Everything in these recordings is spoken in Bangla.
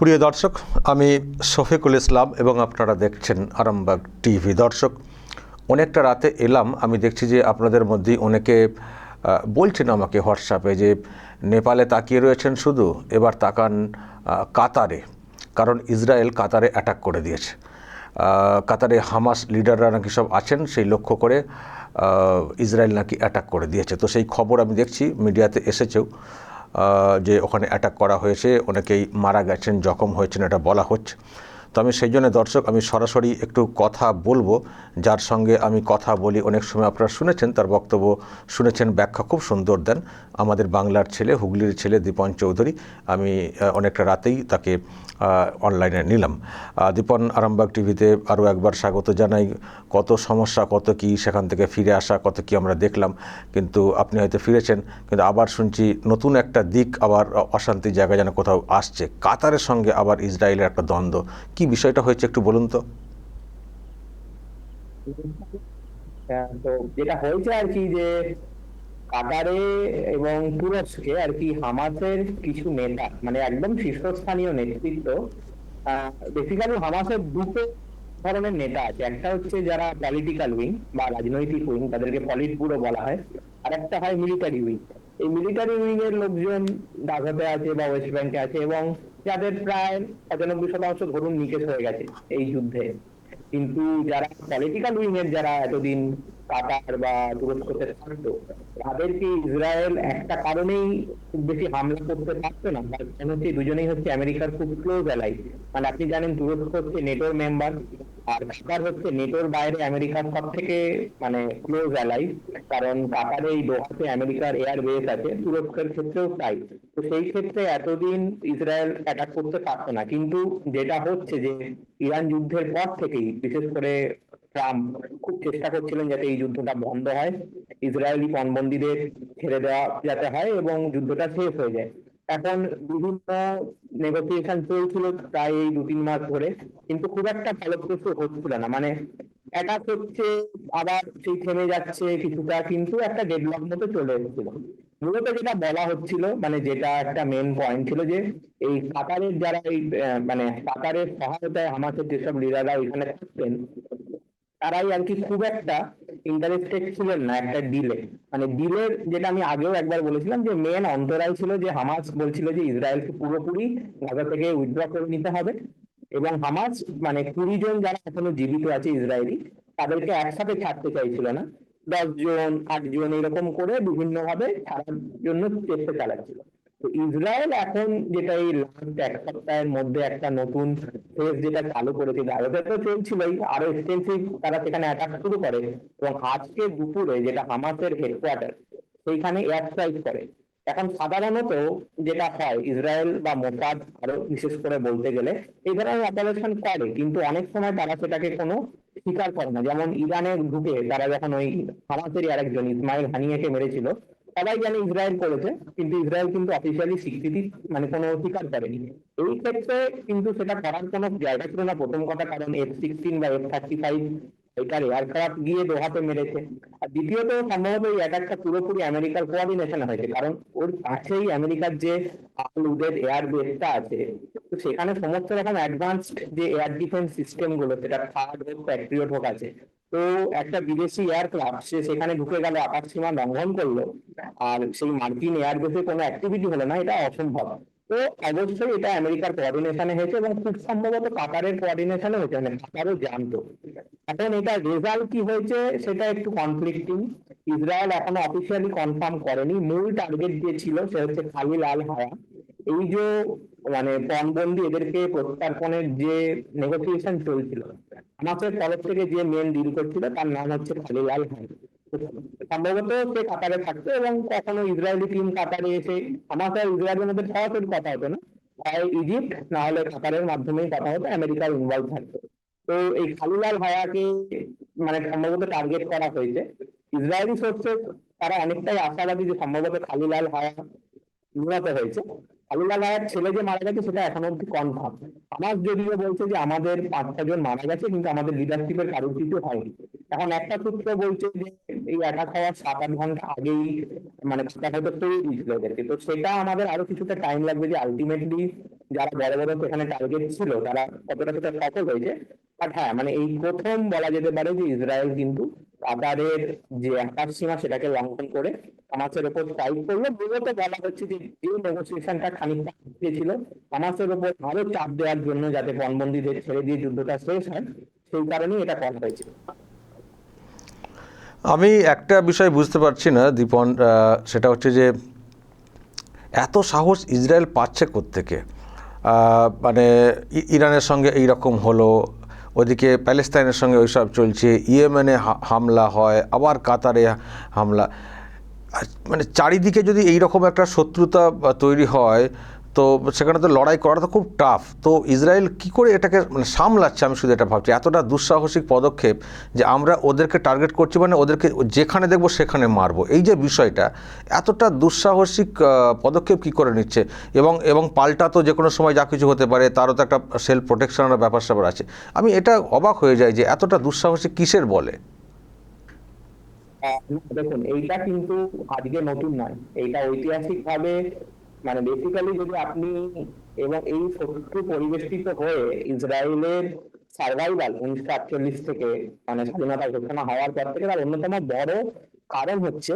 প্রিয় দর্শক, আমি শফিকুল ইসলাম এবং আপনারা দেখছেন আরামবাগ টিভি। দর্শক, অনেকটা রাতে এলাম, আমি দেখছি যে আপনাদের মধ্যেই অনেকে বলছেন আমাকে হোয়াটসঅ্যাপে যে নেপালে তাকিয়ে রয়েছেন শুধু, এবার তাকান কাতারে, কারণ ইসরায়েল কাতারে অ্যাটাক করে দিয়েছে। কাতারে হামাস লিডাররা নাকি সব আছেন, সেই লক্ষ্য করে ইসরায়েল নাকি অ্যাটাক করে দিয়েছে। তো সেই খবর আমি দেখছি মিডিয়াতে এসেছেও। যে ওখানে অ্যাটাক করা হয়েছে অনেকেই মারা গেছেন জখম হয়েছেন এটা বলা হচ্ছে। তো আমি সেই জন্য দর্শক, আমি সরাসরি একটু কথা বলব। যার সঙ্গে আমি কথা বলি, অনেক সময় আপনারা শুনেছেন, তার বক্তব্য শুনেছেন, ব্যাখ্যা খুব সুন্দর দেন। আমাদের বাংলার ছেলে, হুগলির ছেলে দীপন চৌধুরী, আমি অনেকটা রাতেই তাকে অনলাইনে নিলাম। দীপন আরামবাগ টিভিতে আরও একবার স্বাগত জানাই। কত সমস্যা, কত কি, সেখান থেকে ফিরে আসা, কত কি আমরা দেখলাম। কিন্তু আপনি হয়তো ফিরেছেন, কিন্তু আবার শুনছি নতুন একটা দিক, আবার অশান্তির জায়গা যেন কোথাও আসছে। কাতারের সঙ্গে আবার ইসরায়েলের একটা দ্বন্দ্ব। কি বিষয়টা হয়েছে একটু বলুন তো? হ্যাঁ, যেটা হয়েছে আর কি যে কাতারে এবং তুরস্কে আর কি হামাসের কিছু নেতা মানে একদম শীর্ষস্থানীয় নেতৃত্ব বেসিক্যালি হামাসের দুটো ধরনের নেতা আছে। একটা হচ্ছে যারা পলিটিক্যাল উইং বা রাজনৈতিক উইং তাদেরকে পলিট ব্যুরো বলা হয় আর একটা হয় মিলিটারি উইং এই মিলিটারি উইং এর লোকজন গাজাতে আছে বা ওয়েস্ট ব্যাংকে আছে এবং যাদের প্রায় পঁচানব্বই শতাংশ ধরুন নিকেশ হয়ে গেছে এই যুদ্ধে। কিন্তু যারা পলিটিক্যাল উইং এর যারা এতদিন কাতার বা তুরস্কতে থাকতো তাদেরকে ইসরায়েল একটা কারণেই খুব বেশি হামলা করতে পারতো না। কারণ হচ্ছে দুজনেই হচ্ছে আমেরিকার খুব ক্লোজ অ্যালাই মানে আপনি জানেন তুরস্ক হচ্ছে নেটোর মেম্বার আর কাতার হচ্ছে নেটোর বাইরে আমেরিকার সব থেকে মানে ক্লোজ অ্যালাই কারণ কাতারে এই দোহাতে আমেরিকার এয়ার বেস আছে তুরস্কের ক্ষেত্রেও তাই। তো সেই ক্ষেত্রে এতদিন ইসরায়েল অ্যাটাক করতে পারতো না। কিন্তু যেটা হচ্ছে যে, ইরান যুদ্ধের পর থেকেই, বিশেষ করে ট্রাম্প খুব চেষ্টা করছিলেন যাতে এই যুদ্ধটা বন্ধ হয়, ইসরায়েলি পণবন্দীদের ছেড়ে দেওয়া যাতে হয় এবং যুদ্ধটা শেষ হয়ে যায়। এখন বিভিন্ন নেগোসিয়েশন চলছিল প্রায় এই দু তিন মাস ধরে, কিন্তু খুব একটা ফলপ্রসূ হচ্ছিল না। মানে অ্যাটাক হচ্ছে, আবার সেই থেমে যাচ্ছে কিছুটা, কিন্তু একটা ডেডলক মতো চলে এসেছিল। মূলত যেটা বলা হচ্ছিল মানে যেটা একটা মেন পয়েন্ট ছিল যে, এই কাতারের যারা এই মানে কাতারের সহায়তায় আমাদের যেসব লিডাররা ওইখানে থাকতেন, তারাই আর কি খুব একটা ইন্টারেস্টেড ছিলেন না, একটা ডিলে মানে ডিলের যেটা আমি আগেও একবার বলেছিলাম যে মেন অন্তরায় ছিল যে হামাস বলছিল যে ইসরায়েলকে পুরোপুরি গাজা থেকে উইথড্র করে নিতে হবে এবং হামাস মানে কুড়ি জন যারা এখনও জীবিত আছে ইসরায়েলি, তাদেরকে একসাথে ছাড়তে চাইছিল না। দশ জন, আট জন এরকম করে বিভিন্ন ভাবে ছাড়ার জন্য চেষ্টা চালাচ্ছিল। ইসরায়েল এখন যেটা এই লাস্ট এক সপ্তাহের মধ্যে একটা নতুন ফেজ যেটা চালু করেছে গাজাতে তো চলছিলই আরও এক্সটেন্সিভ তারা সেখানে অ্যাটাক শুরু করে এবং আজকে দুপুরে যেটা হামাসের হেডকোয়ার্টার সেইখানে এয়ার স্ট্রাইক করে। এখন সাধারণত যেটা হয়, ইসরায়েল বা মোসাদ আরও বিশেষ করে বলতে গেলে এই ধরনের অপারেশন করে, কিন্তু অনেক সময় তারা সেটাকে কোনো স্বীকার করে না। যেমন ইরানে ঢুকে তারা যখন ওই হামাসেরই আরেকজন, ইসমাইল হানিয়াকে মেরেছিল সবাই জানে ইসরায়েল করেছে, কিন্তু ইসরায়েল কিন্তু অফিসিয়ালি স্বীকৃতি মানে কোনো স্বীকার করেনি। এই ক্ষেত্রে কিন্তু সেটা করার কোনো জায়গা ছিল না। প্রথম কথা কারণ এফ সিক্সটিন বা এফ থার্টি ফাইভ এটার এয়ারক্রাফট গিয়ে দোহাতে মেরেছে। আর দ্বিতীয়ত সম্ভবত এই অ্যাটাকটা পুরোপুরি আমেরিকার কোঅর্ডিনেশন হয়েছে, কারণ ওর কাছেই আমেরিকার যে আল উদের এয়ার বেসটা আছে, তো সেখানে সমস্ত রকম অ্যাডভান্সড যে এয়ার ডিফেন্স সিস্টেমগুলো, সেটা থার্ড হোক প্যাট্রিয়ট হোক আছে তো একটা বিদেশি এয়ারক্রাফট সে সেখানে ঢুকে গেল, আকাশ সীমা লঙ্ঘন করল, আর সেই মার্কিন এয়ারবেসে কোনো অ্যাক্টিভিটি হলো না, এটা অসম্ভব। তো অবশ্যই এটা আমেরিকার কোঅর্ডিনেশনে হয়েছে এবং খুব সম্ভবত কাতারের কোঅর্ডিনেশনে হয়েছে মানে কাতারও জানতো এখন এটা রেজাল্ট কি হয়েছে, সেটা একটু কনফ্লিক্টিং ইসরায়েল এখনও অফিসিয়ালি কনফার্ম করেনি। মূল টার্গেট যে ছিল, সে হচ্ছে খালিল আল হায়া। এই যে মানে পণবন্দি এদেরকে প্রত্যার্পণের যে নেগোসিয়েশন চলছিল আমাদের তরফ থেকে যে মেন ডিল করছিল, তার নাম হচ্ছে খালিল আল হায়া সম্ভবত সে কাতারে থাকতো এবং কখনো ইসরায়েলি টিম কাতারে এসে আমার আর ইসরায়েলের মধ্যে সরাসরি কথা হতো না। হয় ইজিপ্ট, না হলে কাতারের মাধ্যমেই কথা হতো, আমেরিকার ইনভলভ থাকতো। তো এই খালিলাল ভায়াকে মানে সম্ভবত টার্গেট করা হয়েছে। ইসরায়েলি সোর্সেস তারা অনেকটাই আশাবাদী যে সম্ভবত খালিলাল ভায়া নিহত হয়েছে। খালিলাল ভাইয়ের ছেলে যে মারা গেছে, সেটা এখনও অব্দি কনফার্ম আমার যদিও বলছে যে আমাদের পাঁচ ছজন মারা গেছে, কিন্তু আমাদের লিডারশিপের কারোর কিছু হয়নি। এখন একটা সূত্র বলছে যে এই অ্যাটাক হওয়ার সাত, আট ঘণ্টা আগেই মানে হয়তো তৈরি দিয়েছিল এদেরকে। তো সেটা আমাদের আরও কিছুটা টাইম লাগবে যে আলটিমেটলি যারা বড় বড় সেখানে টার্গেট ছিল, তারা কতটা সেটা সফল হয়েছে বাট হ্যাঁ মানে এই প্রথম বলা যেতে পারে যে ইসরায়েল কিন্তু কাতারের যে আকাশ সীমা সেটাকে লঙ্ঘন করে হামাসের ওপর ফাইট করল। মূলত বলা হচ্ছে যে যে নেগোসিয়েশনটা খানিকটা ছিল, হামাসের ওপর আরও চাপ দেওয়ার জন্য যাতে পণবন্দীদের ছেড়ে দিয়ে যুদ্ধটা শেষ হয়, সেই কারণেই এটা করা হয়েছিল। আমি একটা বিষয় বুঝতে পারছি না, দীপন সেটা হচ্ছে যে এত সাহস ইসরায়েল পাচ্ছে কোত্থেকে? মানে ইরানের সঙ্গে এই রকম হলো ওদিকে প্যালেস্তাইনের সঙ্গে ওইসব চলছে, ইয়েমেনে হামলা হয়, আবার কাতারে হামলা। মানে চারিদিকে যদি এইরকম একটা শত্রুতা তৈরি হয় তো সেখানে তো লড়াই করা তো খুব টাফ তো ইসরায়েল কি করে এটাকে মানে সামলাচ্ছে? আমি শুধু এটা ভাবছি। এতটা দুঃসাহসিক পদক্ষেপ যে আমরা ওদেরকে টার্গেট করছি মানে ওদেরকে যেখানে দেখব সেখানে মারবো। এই যে বিষয়টা এতটা দুঃসাহসিক পদক্ষেপ কি করে নিচ্ছে? এবং এবং পাল্টা তো যে কোনো সময় যা কিছু হতে পারে তারও তো একটা সেলফ প্রোটেকশনের ব্যাপার স্যাপার আছে। আমি এটা অবাক হয়ে যাই যে এতটা দুঃসাহসিক কিসের বলে? আহ, দেখুন এইটা কিন্তু আজকে নতুন নয়। এইটা ঐতিহাসিক ভাবে মানে বেসিক্যালি যদি আপনি এবং এই শত্রু পরিবেষ্টিত হয়ে ইসরায়েলের সার্ভাইভাল উনিশশো আটচল্লিশ থেকে মানে স্বাধীনতা ঘোষণা হওয়ার পর থেকে তার অন্যতম বড় কারণ হচ্ছে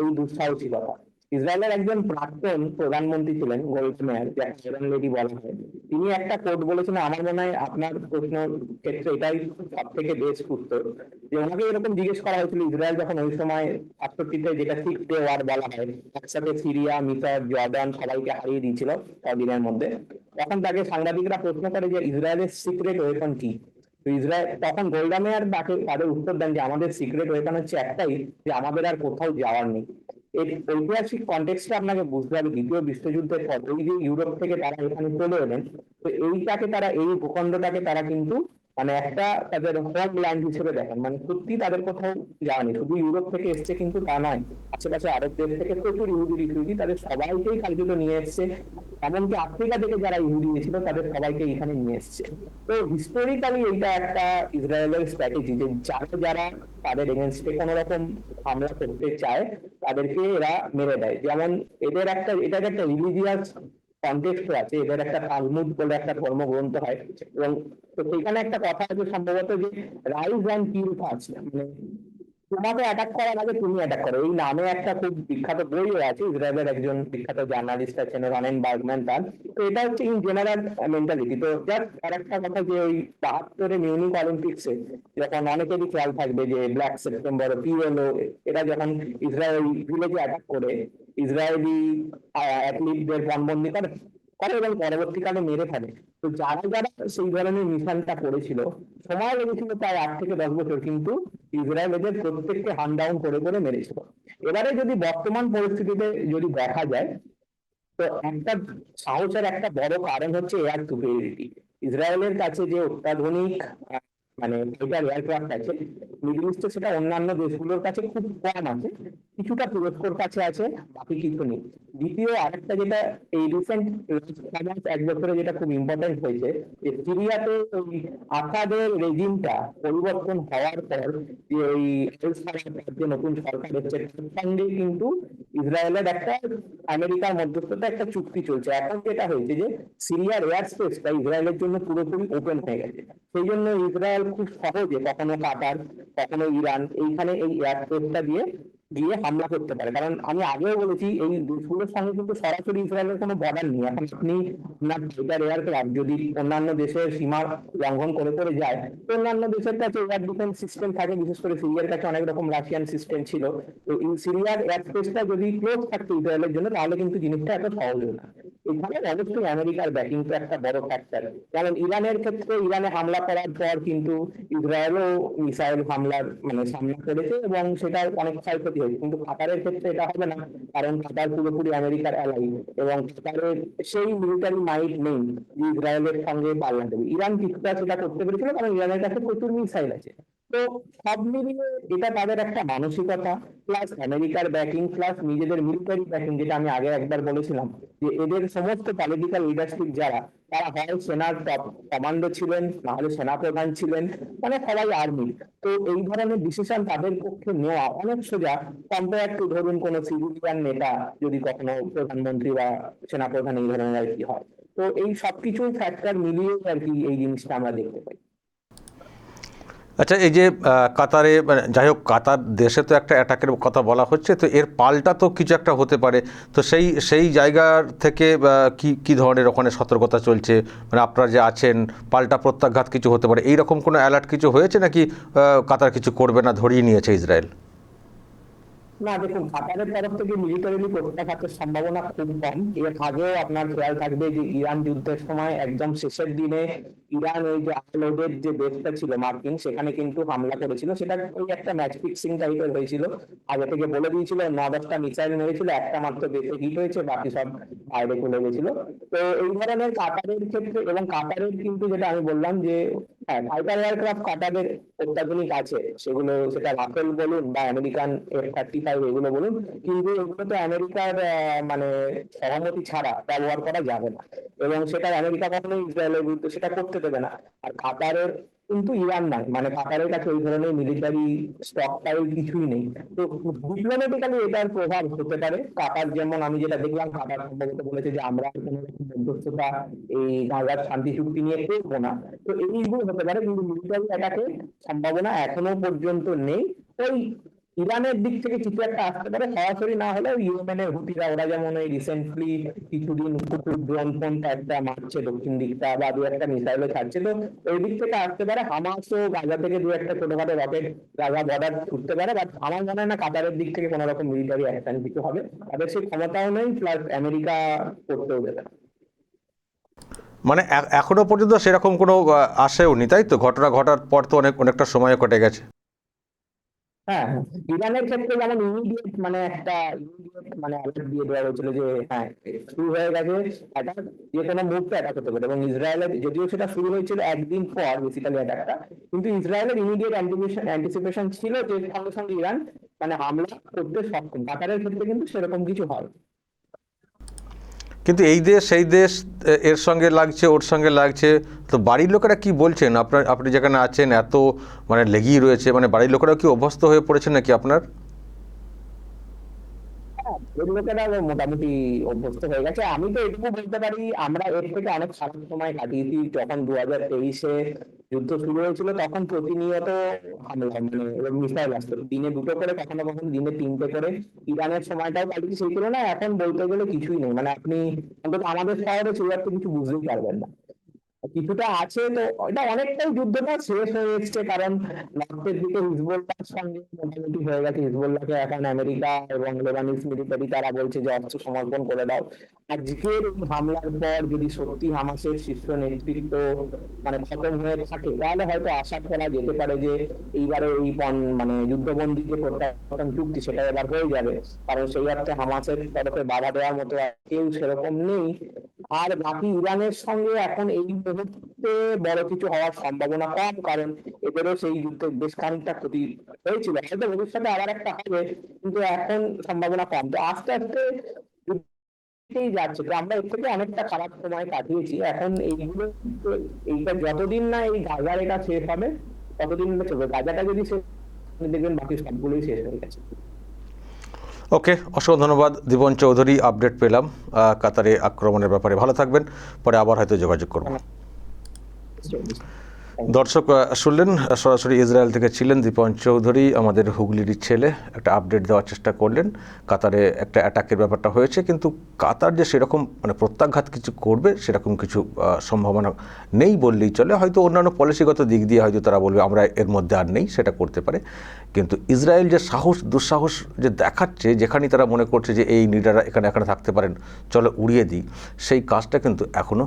এই দুঃসাহসিকতা। ইসরায়েলের একজন প্রাক্তন প্রধানমন্ত্রী ছিলেন গোল্ড মেয়ার যাকে আয়রন লেডি বলা হয়। তিনি একটা কোট বলেছিলেন, আমার মনে হয় আপনার প্রশ্ন ক্ষেত্রে এটাই সব থেকে বেশ উত্তর। যে ওনাকে এরকম জিজ্ঞেস করা হয়েছিল, ইসরায়েল যখন ওই সময় আটষট্টিতে যেটা সিক্স ডে ওয়ার বলা হয় একসাথে সিরিয়া মিসর জর্ডান সবাইকে হারিয়ে দিয়েছিল কদিনের মধ্যে। তখন তাকে সাংবাদিকরা প্রশ্ন করে যে, ইসরায়েলের সিক্রেট ওয়েপন কি? ইসরায়েল তখন গোল্ডামেয়ার তাকে তাদের উত্তর দেন যে, আমাদের সিক্রেট ওয়েপন হচ্ছে একটাই, যে আমাদের আর কোথাও যাওয়ার নেই। এর ঐতিহাসিক কন্টেক্সটা আপনাকে বুঝতে হবে। দ্বিতীয় বিশ্বযুদ্ধের পর এই যে ইউরোপ থেকে তারা এখানে চলে এলেন, তো এইটাকে তারা, এই ভূখণ্ডটাকে তারা কিন্তু মানে একটা তাদের হোম ল্যান্ড হিসেবে দেখেন। মানে সত্যি তাদের কোথাও যাওয়া শুধু ইউরোপ থেকে এসছে কিন্তু তা নয়, আশেপাশে আরব দেশ থেকে প্রচুর ইহুদি রিফিউজি তাদের সবাইকেই কালগুলো নিয়ে এসছে। এমনকি আফ্রিকা থেকে যারা ইহুদি ছিল তাদের সবাইকে এখানে নিয়ে এসছে। তো হিস্টোরিক্যালি এইটা একটা ইসরায়েলের স্ট্র্যাটেজি যে যারা যারা তাদের এগেনস্টে কোনো রকম হামলা করতে চায়, তাদেরকে এরা মেরে দেয়। যেমন এদের একটা এটার একটা রিলিজিয়াস কন্টেক্সট আছে, এদের একটা তালমুদ বলে একটা ধর্মগ্রন্থ হয়। এবং তো সেখানে একটা কথা আছে সম্ভবত যে রাইজ অ্যান্ড কিল ফার্স্ট মানে তোমাকে অ্যাটাক করার আগে তুমি অ্যাটাক করো। এই নামে একটা খুব বিখ্যাত বইও আছে, ইসরায়েলের একজন বিখ্যাত জার্নালিস্ট আছেন, রনেন বার্গম্যান তার। তো এটা হচ্ছে ইন জেনারেল মেন্টালিটি তো জাস্ট আর একটা কথা যে ওই বাহাত্তরে মিউনিক অলিম্পিক্সে যখন অনেকেরই খেয়াল থাকবে যে ব্ল্যাক সেপ্টেম্বর পিএলও এটা যখন ইসরায়েল ভিলেজে অ্যাটাক করে, ইসরায়েলি অ্যাথলিটদের পণবন্দি করে করে এবং পরবর্তীকালে মেরে ফেলে। তো যারা যারা সেই ধরনের মিশনটা করেছিল, সময় লেগেছিল প্রায় আট থেকে দশ বছর, কিন্তু ইসরায়েল এদের প্রত্যেককে হান ডাউন করে করে মেরেছিল। এবারে যদি বর্তমান পরিস্থিতিতে যদি দেখা যায়, তো একটা সাহসের একটা বড় কারণ হচ্ছে এয়ার সুপেরিয়রিটি ইসরায়েলের কাছে যে অত্যাধুনিক মানে ফাইটার এয়ারক্রাফট আছে। মিডল ইস্টে সেটা অন্যান্য দেশগুলোর কাছে খুব কম আছে। কিছুটা তুরস্কর কাছে আছে, বাকি কিছু নেই। দ্বিতীয় আরেকটা যেটা এই রিসেন্ট এক বছরে যেটা খুব ইম্পর্টেন্ট হয়েছে, যে সিরিয়াতে ওই আসাদের রেজিমটা পরিবর্তন হওয়ার পর যে ওই যে নতুন সরকার হচ্ছে সঙ্গে কিন্তু ইসরায়েলের একটা, আমেরিকার মধ্যস্থতা একটা চুক্তি চলছে। এখন যেটা হয়েছে যে সিরিয়ার এয়ার স্পেসটা ইসরায়েলের জন্য পুরোপুরি ওপেন হয়ে গেছে। সেই জন্য ইসরায়েল খুব সহজে কখনো কাতার, কখনো ইরান, এইখানে এই এয়ার স্পেসটা দিয়ে গিয়ে হামলা করতে পারে। কারণ আমি আগেও বলেছি, এই দেশগুলোর সঙ্গে কিন্তু সরাসরি ইসরায়েলের কোনো বর্ডার নেই। এখন আপনি আপনার ফাইটার এয়ারক্রাফট যদি অন্যান্য দেশের সীমা লঙ্ঘন করে করে যায়, তো অন্যান্য দেশের কাছে এয়ার ডিফেন্স সিস্টেম থাকে, বিশেষ করে সিরিয়ার কাছে অনেক রকম রাশিয়ান সিস্টেম ছিল। তো সিরিয়ার এয়ার স্পেসটা যদি ক্লোজ থাকতো ইসরায়েলের জন্য, তাহলে কিন্তু জিনিসটা এত সহজ না। এখানে অবশ্যই আমেরিকার ব্যাকিং তো একটা বড় ফ্যাক্টর যেমন ইরানের ক্ষেত্রে ইরানে হামলা করার পর কিন্তু ইসরায়েলও মিসাইল হামলার মানে সামনা করেছে এবং সেটার অনেক ক্ষয়ক্ষতি হয়েছে। কিন্তু কাতারের ক্ষেত্রে এটা হবে না, কারণ কাতার পুরোপুরি আমেরিকার অ্যালাই এবং কাতারের সেই মিলিটারি মাইট নেই ইসরায়েলের সঙ্গে পাল্লা দেবে। ইরান কিছুটা সেটা করতে পেরেছিল, কারণ ইরানের কাছে প্রচুর মিসাইল আছে। তো সব মিলিয়ে এটা তাদের একটা মানসিকতা প্লাস আমেরিকার ব্যাকিং প্লাস নিজেদের মিলিটারি ব্যাকিং যেটা আমি আগে একবার বলেছিলাম, যে এদের সমস্ত পলিটিক্যাল লিডারশিপ যারা, তারা হয় সেনার টপ কমান্ডো ছিলেন, না হলে সেনাপ্রধান ছিলেন মানে সবাই আর্মি তো এই ধরনের ডিসিশন তাদের পক্ষে নেওয়া, অনেক সোজা কম্পেয়ার টু ধরুন কোনো সিভিলিয়ান নেতা, যদি কখনো প্রধানমন্ত্রী বা সেনাপ্রধান এই ধরনের আর কি হয়। তো এই সবকিছু ফ্যাক্টর মিলিয়ে আর কি এই জিনিসটা আমরা দেখতে পাই। আচ্ছা এই যে কাতারে মানে যাই হোক, কাতার দেশে তো একটা অ্যাটাকের কথা বলা হচ্ছে, তো এর পাল্টা তো কিছু একটা হতে পারে। তো সেই সেই জায়গার থেকে কি কি ধরনের ওখানে সতর্কতা চলছে? মানে আপনারা যে আছেন, পাল্টা প্রত্যাঘাত কিছু হতে পারে। এইরকম কোনো অ্যালার্ট কিছু হয়েছে নাকি কাতার কিছু করবে না, ধরিয়ে নিয়েছে ইসরায়েল? না, দেখুন কাতারের তরফ থেকে মিলিটারিলি প্রত্যাঘাতের সম্ভাবনা খুব কম। এর আগেও আপনার খেয়াল থাকবে যে ইরান যুদ্ধের সময় একদম শেষের দিনে ইরান ওই যে আপলোডের যে দেশটা ছিল মার্কিন, সেখানে কিন্তু হামলা করেছিল। সেটা ওই একটা ম্যাচ ফিক্সিং টাইপের হয়েছিল। আগে থেকে বলে দিয়েছিল ন দশটা মিসাইল মেরেছিল, একটা মাত্র দেশে হিট হয়েছে, বাকি সব বাইরে চলে গেছিল। তো এই ধরনের কাতারের ক্ষেত্রে এবং কাতারের কিন্তু যেটা আমি বললাম যে হ্যাঁ ফাইটার এয়ারক্রাফট কাতারের অত্যাধুনিক আছে? সেগুলো সেটা রাফেল বলুন বা আমেরিকান এফ থার্টি ফাইভ এগুলো বলুন, কিন্তু এগুলো তো আমেরিকার মানে সহমতি ছাড়া ব্যবহার করা যাবে না। এবং সেটা আমেরিকা কখনোই ইসরায়েলের বিরুদ্ধে সেটা করতে দেবে না। আর কাতারের কিন্তু ইরান নাই মানে কাতারের কাছে ওই ধরনের মিলিটারি স্টক টাইল কিছুই নেই। তো ডিপ্লোমেটিক্যালি এটার প্রভাব হতে পারে। কাতার যেমন আমি যেটা দেখলাম, কাতার সম্ভবত বলেছে যে আমরা এখানে মধ্যস্থতা এই গাজার শান্তি চুক্তি নিয়ে করব না। তো এইগুলো হতে পারে, কিন্তু মিলিটারি অ্যাটাকে সম্ভাবনা এখনও পর্যন্ত নেই। ওই ইরানের দিক থেকে কিছু একটা আসতে পারে, সরাসরি না হলেও ইয়েমেনের হুতিরা, ওরা যেমন ওই রিসেন্টলি কিছুদিন কুকুর ড্রোন ফোন একটা মারছে দক্ষিণ দিকটা বা দু একটা মিসাইলও ছাড়ছে। তো ওই দিক থেকে আসতে পারে, হামাসও গাজা থেকে দু একটা ছোটখাটো রকেট গাজা বর্ডার ছুটতে পারে বাট আমার মনে হয় না কাতারের দিক থেকে কোনো রকম মিলিটারি অ্যাকশন কিছু হবে। তাদের সেই ক্ষমতাও নেই প্লাস আমেরিকা করতেও দেবে। মানে এখনও পর্যন্ত সেরকম কোনো আসেও নি তাই তো? ঘটনা ঘটার পর তো অনেক, অনেকটা সময় কেটে গেছে। হ্যাঁ হ্যাঁ। ইরানের ক্ষেত্রে যেমন ইমিডিয়েট মানে একটা ইমিডিয়েট মানে অ্যালার্ট দিয়ে দেওয়া হয়েছিল যে হ্যাঁ শুরু হয়ে গেছে অ্যাটাক যে কোনো মুহূর্তে অ্যাটাক হতে পারে। এবং ইসরায়েলের, যদিও সেটা শুরু হয়েছিল একদিন পর বেসিক্যালি অ্যাটাকটা কিন্তু ইসরায়েলের ইমিডিয়েট অ্যান্টিসিপেশন ছিল যে সঙ্গে সঙ্গে ইরান মানে হামলা করতে সক্ষম। কাতারের ক্ষেত্রে কিন্তু সেরকম কিছু হয় কিন্তু এই দেশ, সেই দেশ এর সঙ্গে লাগছে, ওর সঙ্গে লাগছে। তো বাড়ির লোকেরা কি বলছেন? আপনার, আপনি যেখানে আছেন, এত মানে লেগেই রয়েছে মানে বাড়ির লোকেরাও কি অভ্যস্ত হয়ে পড়েছে নাকি আপনার? মোটামুটি অভ্যস্ত হয়ে গেছে। আমি তো এটুকু বলতে পারি, আমরা এর থেকে অনেক সময় কাটিয়েছি যখন দু হাজার তেইশে যুদ্ধ শুরু হয়েছিল, তখন প্রতিনিয়ত হামলা মানে মিসাইল আসতো। দিনে দুটো করে, কখনো কখনো দিনে তিনটে করে। ইরানের সময়টাও কাটিয়েছি, সেই তুলনায় এখন বলতে গেলে কিছুই নেই। মানে আপনি অন্তত আমাদের শহরে সেই একটা কিছু বুঝতেই পারবেন না। কিছুটা আছে তো, এটা অনেকটাই যুদ্ধটা শেষ হয়ে এসছে, কারণ নর্থের দিকে হিজবুল্লাহর সঙ্গে মোটামুটি হয়ে গেছে। হিজবুল্লাহকে এখন আমেরিকা এবং লেবানিজ মিলিটারি তারা বলছে যে অস্ত্র সমর্পণ করে দাও। হামলার পর যদি সত্যি হামাসের শীর্ষ নেতৃত্ব মানে খতম হয়ে থাকে, তাহলে হয়তো আশা করা যেতে পারে যে, এইবারে এই মানে যুদ্ধবন্দী যে প্রত্যাবর্তন চুক্তি সেটা এবার হয়ে যাবে। কারণ সেই অর্থে হামাসের তরফে বাধা দেওয়ার মতো কেউ সেরকম নেই। আর বাকি ইরানের সঙ্গে এখন এই মুহূর্তে বড় কিছু হওয়ার সম্ভাবনা কম, কারণ এদেরও সেই যুদ্ধে বেশ খানিকটা ক্ষতি হয়েছিল। হয়তো ভবিষ্যতে আবার একটা হবে, কিন্তু এখন সম্ভাবনা কম। তো আস্তে আস্তে যাচ্ছে। আমরা এর থেকে অনেকটা খারাপ সময় কাটিয়েছি। এখন এইগুলো এইটা যতদিন না এই গাজার এটা শেষ হবে, ততদিন গাজাটা যদি শেষ দেখবেন বাকি সবগুলোই শেষ হয়ে গেছে। ওকে, অসংখ্য ধন্যবাদ। দীপন চৌধুরী আপডেট পেলাম। কাতারে আক্রমণের ব্যাপারে ভালো থাকবেন। পরে আবার হয়তো যোগাযোগ করব। দর্শক শুনলেন সরাসরি ইসরায়েল থেকে ছিলেন দীপন চৌধুরী, আমাদের হুগলির ছেলে, একটা আপডেট দেওয়ার চেষ্টা করলেন। কাতারে একটা অ্যাটাকের ব্যাপারটা হয়েছে, কিন্তু কাতার যে সেরকম মানে প্রত্যাঘাত কিছু করবে, সেরকম কিছু সম্ভাবনা নেই বললেই চলে। হয়তো অন্যান্য পলিসিগত দিক দিয়ে হয়তো তারা বলবে, আমরা এর মধ্যে আর নেই, সেটা করতে পারে। কিন্তু ইসরায়েল যে সাহস, দুঃসাহস যে দেখাচ্ছে, যেখানেই তারা মনে করছে যে এই লিডাররা এখানে এখানে থাকতে পারেন, চলো উড়িয়ে দিই, সেই কাজটা কিন্তু এখনও